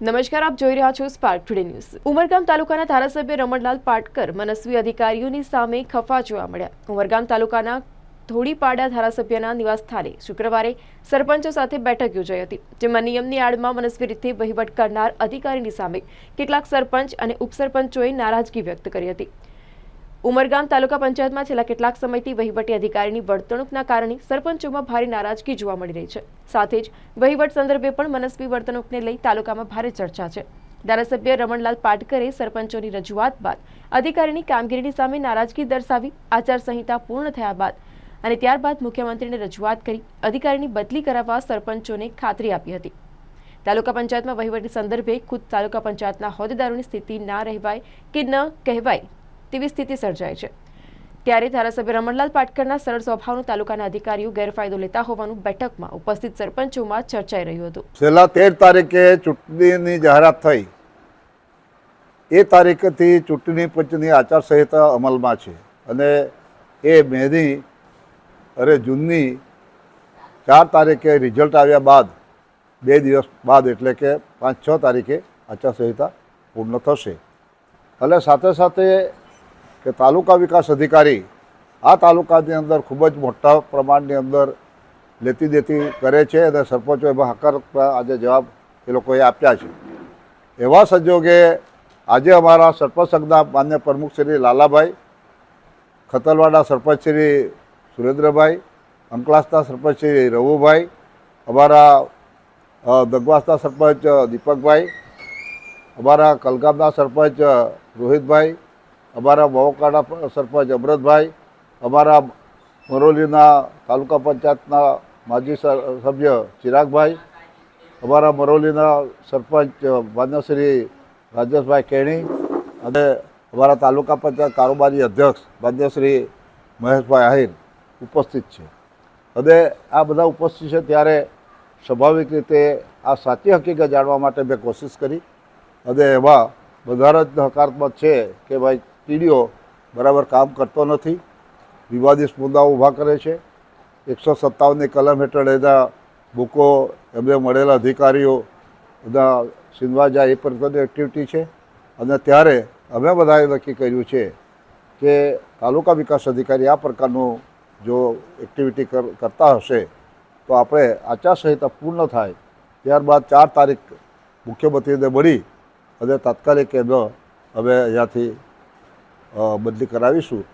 નમસ્કાર, આપ જોઈ રહ્યા છો સ્પાર્ક ટુડે ન્યૂઝ ઉમરગામ તાલુકાના ધારાસભ્ય રમણલાલ પાટકર મનસ્વી અધિકારીઓની સામે ખફા જોવા મળ્યા. ઉમરગામ તાલુકાના થોડીપાડા ધારાસભ્યના નિવાસસ્થાને શુક્રવારે સરપંચો સાથે બેઠક યોજાઈ હતી, જેમાં નિયમની આડમાં મનસ્વી રીતે વહીવટ કરનાર અધિકારીની સામે કેટલાક સરપંચ અને ઉપસરપંચોએ નારાજગી વ્યક્ત કરી હતી. ઉમરગામ તાલુકા પંચાયતમાં છેલ્લા કેટલાક સમયથી વહીવટી અધિકારીની વર્તણૂકના કારણે સરપંચોમાં ભારે નારાજગી જોવા મળી રહી છે. સાથે જ વહીવટ સંદર્ભે પણ મનસ્વી વર્તણૂકને લઈ તાલુકામાં ભારે ચર્ચા છે. ધારાસભ્ય રમણલાલ પાટકરે સરપંચોની રજૂઆત બાદ અધિકારીની કામગીરીની સામે નારાજગી દર્શાવી આચારસંહિતા પૂર્ણ થયા બાદ અને ત્યારબાદ મુખ્યમંત્રીને રજૂઆત કરી અધિકારીની બદલી કરાવવા સરપંચોને ખાતરી આપી હતી. તાલુકા પંચાયતમાં વહીવટી સંદર્ભે ખુદ તાલુકા પંચાયતના હોદ્દેદારોની સ્થિતિ ના રહેવાય કે ન કહેવાય તેવી સ્થિતિ સર્જાય છે. ત્યારે ધારાસભ્ય રમણલાલ પાટકરના સરળ સ્વભાવનો તાલુકાના અધિકારીઓ ગેરફાયદો લેતા હોવાનું બેઠકમાં ઉપસ્થિત સરપંચોમાં ચર્ચાઈ રહ્યું હતું. છેલ્લા તેર તારીખે ચૂંટણીની જાહેરાત થઈ. એ તારીખથી ચૂંટણી પંચની આચારસંહિતા અમલમાં છે અને એ મેની અરે જૂનની ચાર તારીખે રિઝલ્ટ આવ્યા બાદ, બે દિવસ બાદ એટલે કે પાંચ છ તારીખે આચારસંહિતા પૂર્ણ થશે. એટલે સાથે સાથે કે તાલુકા વિકાસ અધિકારી આ તાલુકાની અંદર ખૂબ જ મોટા પ્રમાણની અંદર લેતી દેતી કરે છે અને સરપંચો એમાં હકારાત્મક આજે જવાબ એ લોકોએ આપ્યા છે. એવા સંજોગે આજે અમારા સરપંચ સંઘના માન્ય પ્રમુખ શ્રી લાલાભાઈ ખતલવાડા સરપંચ શ્રી સુરેન્દ્રભાઈ, અંકલાસના સરપંચ શ્રી રવુભાઈ, અમારા દગવાસના સરપંચ દીપકભાઈ, અમારા કલગામના સરપંચ રોહિતભાઈ અમારા વાવકાડા સરપંચ અમૃતભાઈ અમારા મરોલીના તાલુકા પંચાયતના માજી સભ્ય ચિરાગભાઈ, અમારા મરોલીના સરપંચ માન્યશ્રી રાજેશભાઈ કેણી અને અમારા તાલુકા પંચાયત કારોબારી અધ્યક્ષ માન્યશ્રી મહેશભાઈ આહિર ઉપસ્થિત છે. અને આ બધા ઉપસ્થિત છે ત્યારે સ્વાભાવિક રીતે આ સાચી હકીકત જાણવા માટે મેં કોશિશ કરી. અને એમાં બધા જ હકારાત્મક છે કે ભાઈ ટીડીઓ બરાબર કામ કરતો નથી. વિવાદિત મુદ્દાઓ ઊભા કરે છે. એકસો સત્તાવનની કલમ હેઠળ એના બુકો એમને મળેલા અધિકારીઓ બધા સીનવા જાય એ પ્રકારની એક્ટિવિટી છે. અને ત્યારે અમે બધાએ નક્કી કર્યું છે કે તાલુકા વિકાસ અધિકારી આ પ્રકારનું જો એક્ટિવિટી કર- કરતા હશે, તો આપણે આચારસંહિતા પૂર્ણ થાય. ત્યારબાદ ચાર તારીખ મુખ્યમંત્રીને મળી અને તાત્કાલિક એનો અમે અહીંયાથી બદલી કરાવીશું.